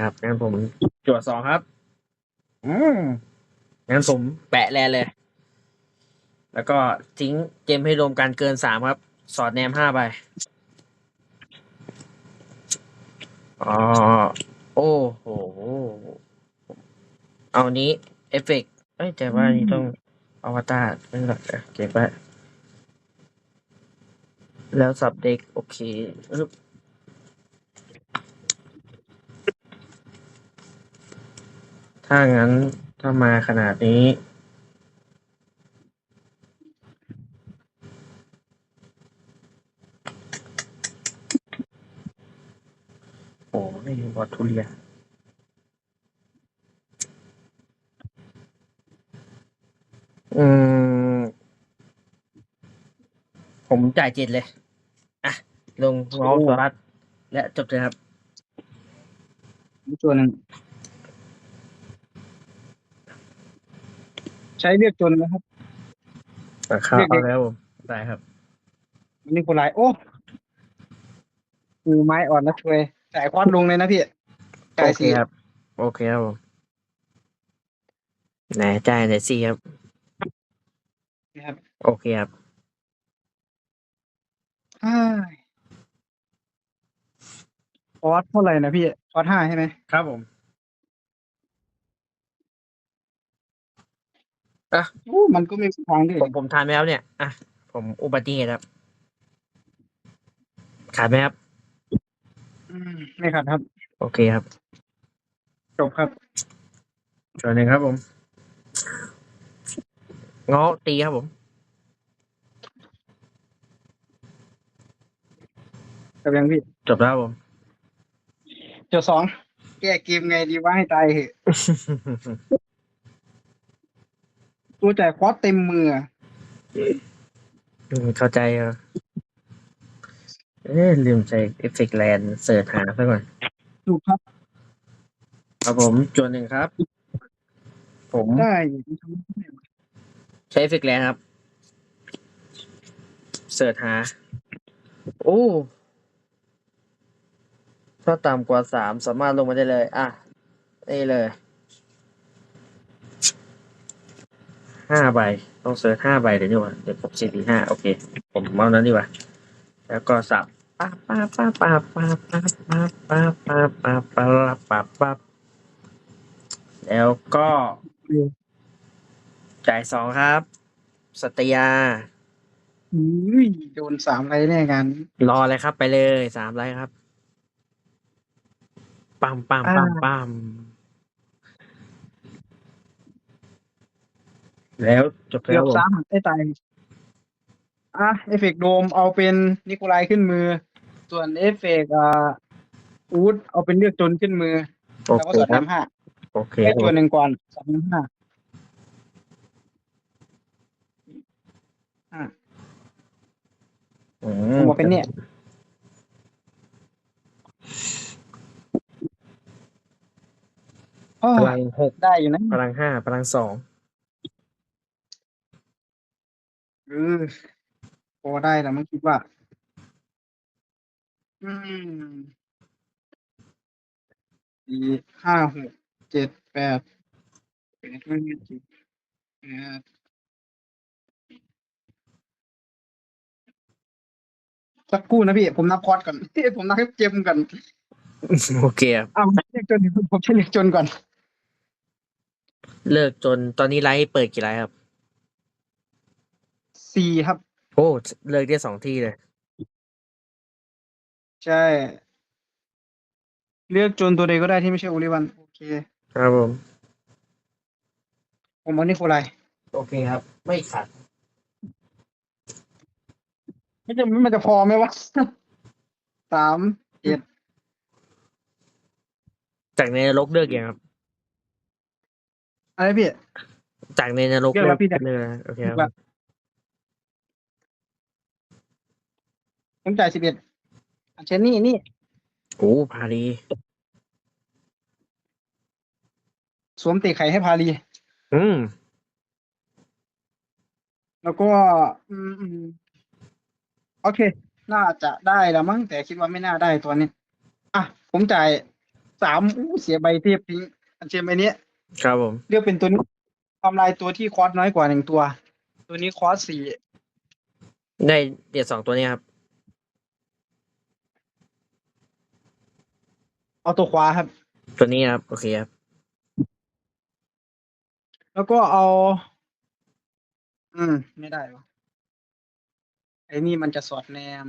ครับงั้นผมจวดสองครับ อืมงั้นผมแปะแลนเลย แล้วก็ทิ้งเจมให้รวมกันเกินสามครับ สอดแนมห้าไปอ๋อโอ้โห เอานี้ เอฟเฟกต์เอ้ยแต่ว่านี่ต้องอวตารไม่หรอกเออเก็บไว้แล้วสับเด็ก โอเคอึ๊บ ถ้างั้นถ้ามาขนาดนี้ โอ้ไม่บอดทุเรียนอืม ผมจ่ายเจ็ดเลย อะ ลงเมาส์สรัดและจบเลยครับอีกตัวหนึ่ง ใช้เรียกจนนะครับราคาเรียกเด็เอากแล้วผมได้ครับวันนี้คนร้ายโอ้มือไม้อ่อนนะช่วยจ่ายควัดลงเลยนะพี่จ่าโอยเคสี่ครับ โอเคครับผมไหนจ่ายไหนสี่ครับ นะครับโอเคครับ อ้ายคอร์สเท่าไหร่นะพี่คอร์สห้าใช่ไหมครับผม โอ้มันก็ไม่มีทางด้วยผมผมทานไหมครับเนี่ยอะผมอุบัติเหตุครับขาดไหมครับอืมไม่ขัดครับ โอเคครับ จบครับส่วนหนึ่งครับผมง้อตีครับผมจบยังพี่จบแล้วครับผม จบสองแก้เกมไงดีว่าให้ตายเหอะ ตัวจ่ายคอร์สเต็มมืออะอืมเข้าใจครับเอ๊ะลืมใส่เอฟเฟกต์แลนเสิร์ชหาซะก่อน ถูกครับครับผมจวนหนึ่งครับ ผมได้ใช้เอฟเฟกต์แลนครับ เสิร์ชหา โอ้ถ้าต่ำกว่าสามสามารถลงมาได้เลย อะ นี่เลย ห้าใบ ต้องเสิร์ชห้าใบเดี๋ยวนี่วะเดี๋ยวผมสี่ห้าโอเค ผมเอานั้นดีกว่า แล้วก็สับป้าป้าป้าป้าป้าป้าป้าป้าป้าป้าป้าป้าป้าแล้วก็ จ่ายสองครับสตยาอุ้ยโดนสามไรแน่กัน รอเลยครับไปเลยสามไลค์ครับปั๊มปั๊มปั๊มปั๊ม แล้วจบเกืแล้อวบผมสามหักได้ตายอะเอฟเฟกต์โดมเอาเป็นนิโคลายขึ้นมือ ส่วนเอฟเฟกต์อ่าอูดเอาเป็นเลือกจนขึ้นมือ โอแล้วก็เคสอดครับน้ำห้าโอเคแค่คตัวรับหนึ่งก่อนสอดน้ำห้าอะอืผมว่าเป็นเนี่ยโอ้พลังหกได้อยู่นะ พลังห้าพลังสอง เออพอได้แต่มันคิดว่า อืมสี่ห้าหกเจ็ดแปดแปดไม่มีจิแปดสักครู่นะพี่ ผมนับคอร์สก่อน ผมนับเจมก่อนโอเคครับเอาเรียกจนเดี๋ยวผมใช้เรียกจนก่อน เลิกจนตอนนี้ไลฟ์เปิดกี่ไลฟ์ครับ สี่ครับ โอ้เลิกได้สองที่เลย ใช่ เลือกจนตัวใดก็ได้ที่ไม่ใช่โอลิวัน โอเค ครับผม ผมเอานิโคลายโอเคครับ ไม่ขัด ไม่จะมันจะพอไหมวะ สามเจ็ดจากในนรกเลิกยังครับ อะไรพี่ จากในนรกเลิกแล้วพี่เลิกแล้วโอเคครับเลิก แล้วผมจ่ายสิบเอ็ดเชนนี่นี่โอ้พารีสวมเตะไข่ให้พาลี อืมแล้วก็ อืมอืมโอเค น่าจะได้แล้วมั้งแต่คิดว่าไม่น่าได้ตัวนี้ อะ ผมจ่ายสามอู้เสียใบเทพทิ้งอันเชิญใบเนี้ยครับผม เลือกเป็นตัวนี้ทำลายตัวที่คอสน้อยกว่าหนึ่งตัว ตัวนี้คอสสี่ได้เด็ดสองตัวนี้ครับ เอาตัวขวาครับ ตัวนี้ครับ โอเคครับ แล้วก็เอา อืม ไม่ได้วะไอ้นี่มันจะสอดแนม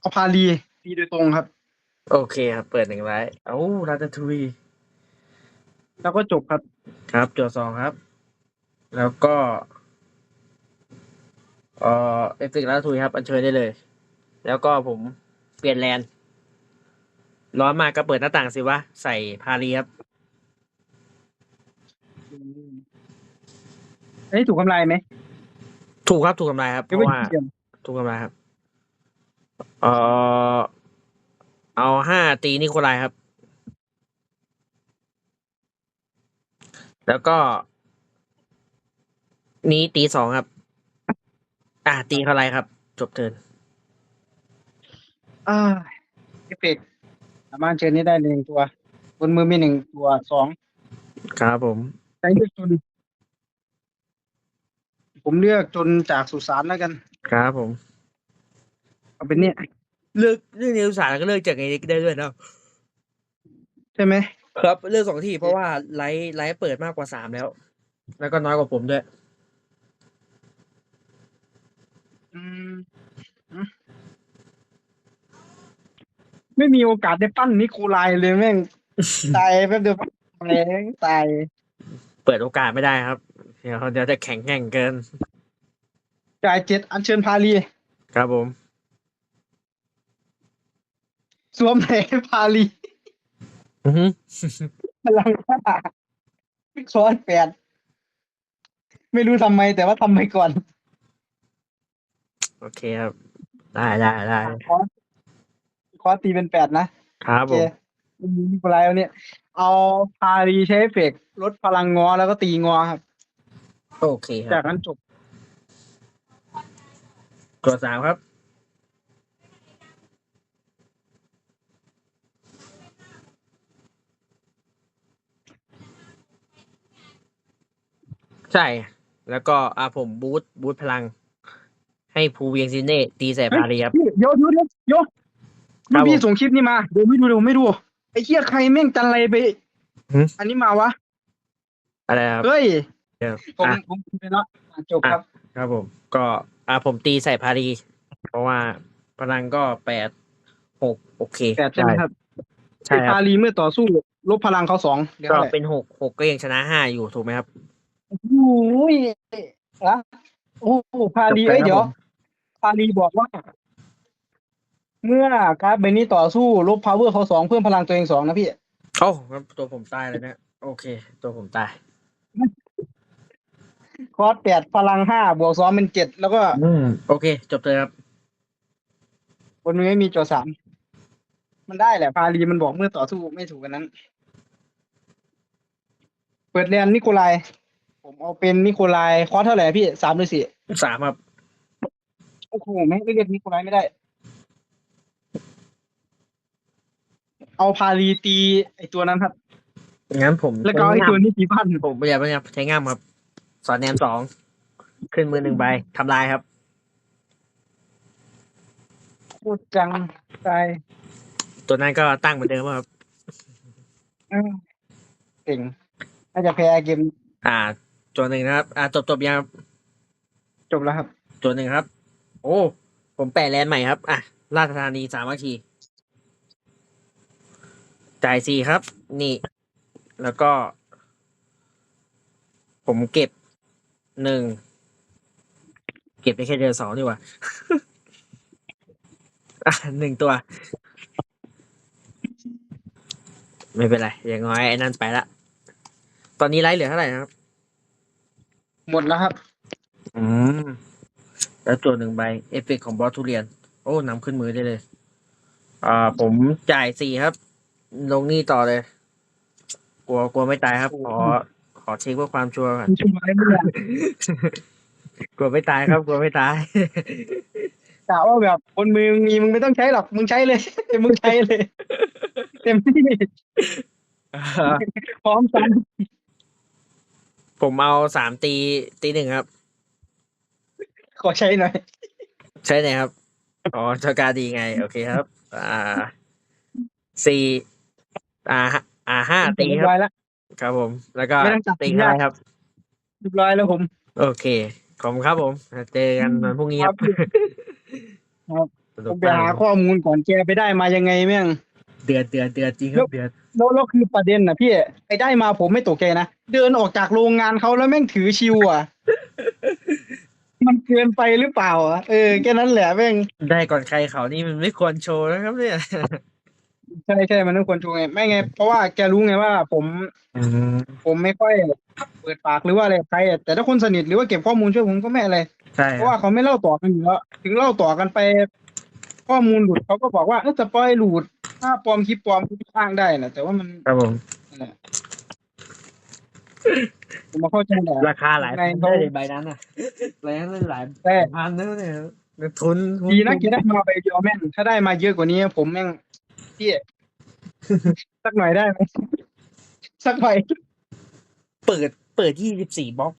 เอาพาลีตีโดยตรงครับ โอเคครับ เปิดหนึ่งไลท์เอ้าราตาทุยแล้วก็จบครับ ครับโจทย์สองครับ แล้วก็ เอ่อเอฟเฟกต์ราตาทุยครับ อัญเชิญได้เลย แล้วก็ผมเปลี่ยนแลนด์ร้อนมากก็เปิดหน้าต่างสิวะ ใส่พารีครับเอ้ยถูกกำไรไหมถูกครับถูกกำไรครับเพยังไม่ราะว่าเกี่ยวถูกกำไรครับ เอ่อเอาห้าตีนิโคลายครับ แล้วก็ นี้ตีสองครับ อ่าตีเท่าไรครับ จบเทิร์น อ่าเอฟเฟกต์สามารถเชิญนี้ได้หนึ่งตัว บนมือมีหนึ่งตัวสองครับผม ใช้เลือกจน ผมเลือกจนจากสุสานแล้วกัน ครับผม เอาเป็นเนี่ยเลือกเรื่องนิวสารก็เลือกจากไอ้นี้ได้ด้วยเนาะใช่ไหมครับเลือกสองที่เพราะว่าไลท์ไลท์เปิดมากกว่าสามแล้ว แล้วก็น้อยกว่าผมด้วย อืมอืม ไม่มีโอกาสได้ปั้นนิโคลายเลยแม่งตายแป๊บเดียวแม่งตาย เปิดโอกาสไม่ได้ครับ เดี๋ยวเดี๋ยวจะแข็งแกร่งเกินจ่ายเจ็ดอัญเชิญพาลีครับผมสวมแผลพาลีอือฮึพลังค่าซ้อนแปดไม่รู้ทำไมแต่ว่าทำไมก่อน โอเคครับ ได้ได้ได้คอส คอสตีเป็นแปดนะครับโอผเคมมีนิโคลายเนี่ยเอาพาลีใช้เอฟเฟกต์ลดพลังงอแล้วก็ตีงอครับ โอเคคจารับกนั้นจบตัวสามครับ ใช่ แล้วก็อาผมบูทบูทพลัง ให้ภูเวียงซินเน่ตีใส่พารีครับพี่โยโยโยโยค รับดูพี่ผมส่งคลิปนี้มาเดี๋ยวไม่ดูเดี๋ยวไม่ดูไอ้เหี้ยใครแม่งจันไรไปหึอันนี้มาวะอะไรครับเฮ้ยเดี๋ยวผมอะผมไปแล้วอะจบครับ ครับผม ก็อาผมตีใส่พารีเพราะว่าพลังก็แปดหกโอเคแปดใช่ไหมครับใช่คพารับลีเมื่อต่อสู้ลบพลังเขาสองเดี๋ยวก็เท่าไหร่เป็นหกหกก็ยังชนะห้าอยู่ถูกไหมครับโอ้ยอะโอ้โหพาลีจบไปเอ้ยครับเดี๋ยวผมพาลีบอกว่า เมื่อการ์ดใบนี้ต่อสู้ลบพาวเวอร์เขาสองเพิ่มพลังตัวเองสองนะพี่โอ้งั้นตัวผมตายเลยเนี่ยโอเค ตัวผมตาย คอร์สแปดพลังห้าบวกสองเป็นเจ็ดแล้วก็อืมโอเค จบเลยครับ บนมือไม่มีจอสามมันได้แหละ พาลีมันบอกเมื่อต่อสู้ไม่ถูกกันนั้น เปิดเรียนนิโคลาย ผมเอาเป็นนิโคลายคอร์สเท่าไหร่พี่สามหรือสี่สามครับ โอ้โหไม่เรียกนิโคลายไม่ได้ เอาพาลีตีไอตัวนั้นครับ งั้นผมแล้วก็เอาไอตัวนี้ตีพันผมไม่อยากไม่อยากใช้ง่ามครับ สอนแนมสองขึ้นมือหนึ่งใบทำลายครับโคตรจังตายตัวนั้นก็ตั้งเหมือนเดิมครับเออเก่งน่าจะแพ้เกมอ่า ตัวหนึ่งนะครับ อ่าจบจบยังครับจบแล้วครับ ตัวหนึ่งครับ โอ้ ผมแปะแลนด์ใหม่ครับ อะราชธานีสามวัคคี จ่ายสี่ครับ นี่ แล้วก็ ผมเก็บหนึ่ง เก็บได้แค่เดือนสองดีกว่าอะหนึ่งตัว ไม่เป็นไร อย่างน้อยไอ้นั่นไปละ ตอนนี้ไลฟ์เหลือเท่าไหร่นะครับ หมดแล้วครับ อืม แล้วตัวหนึ่งใบ เอฟเฟกต์ของบอสทุเรียน โอ้นำขึ้นมือได้เลย อ่า ผมจ่ายสี่ครับ ลงนี่ต่อเลย กลัวกลัวไม่ตายครับ ขอ ขอเช็คเพื่อความชัวร์ก่อนคุณชูไว้ไม่ได้กลัวไม่ตายครับ กลัวไม่ตายกะว่าแบบบนมือมึงมีมึงไม่ต้องใช้หรอกมึงใช้เลยมึงใช้เลย เต็มที่พร้อมกันผมเอาสามตีตีหนึ่งครับ ขอใช้หน่อย ใช่ไหมครับ อ๋อชากาดีไง โอเคครับ อ่าสี่ อ่าห้าอ่าห้าตีเรียคบร้รัอบยแล้วครับผม แล้วก็ไม่ต้องจับตียากอะไรครับ เรียบร้อยแล้วผม โอเคขอบคุณครับผมเจอกันวันพรุ่งนี้ครับครับ สผนุกมไปมากหาข้อมูลก่อนแกไปได้มายังไงแม่ง เดือดเดือดเดือดจริงครับเดือดแล้วแล้วคือประเด็นนะพี่ไอ้ได้มาผมไม่ตกใจนะ เดินออกจากโรงงานเขาแล้วแม่งถือชิวอะ มันเกินไปหรือเปล่าอะเออแค่นั้นแหละแม่งได้ก่อนใครเขานี่มันไม่ควรโชว์นะครับเนี่ย ใช่ใช่มันต้องควรชูไง ไม่ไง เพราะว่าแกรู้ไงว่าผมผมไม่ค่อยเปิดปากหรือว่าอะไรกับใครอะแต่ถ้าคนสนิทหรือว่าเก็บข้อมูลช่วยผมก็ไม่อะไร ใช่เพคราะรัว่าบเขาไม่เล่าต่อกันอยู่แล้วถึงเล่าต่อกันไป ข้อมูลหลุดเขาก็บอกว่าเออสปอยหลุดถ้าปลอมคลิปปลอมก็อ้างได้นะแต่ว่ามันครับผมนั่นแหละผมมาเข้าใจแหละ ราคาหลายในพันเขา ได้เลยใบนั้นอะใบนั้นหลายแต่พันนะเนี่ยทุนทุนดีนะแกได้มาใบเดียวแม่งถ้าได้มาเยอะกว่านี้ ผมแม่ง พี่สักหน่อยได้ไหมสักใบเปิดเปิดยี่สิบสี่บล็อก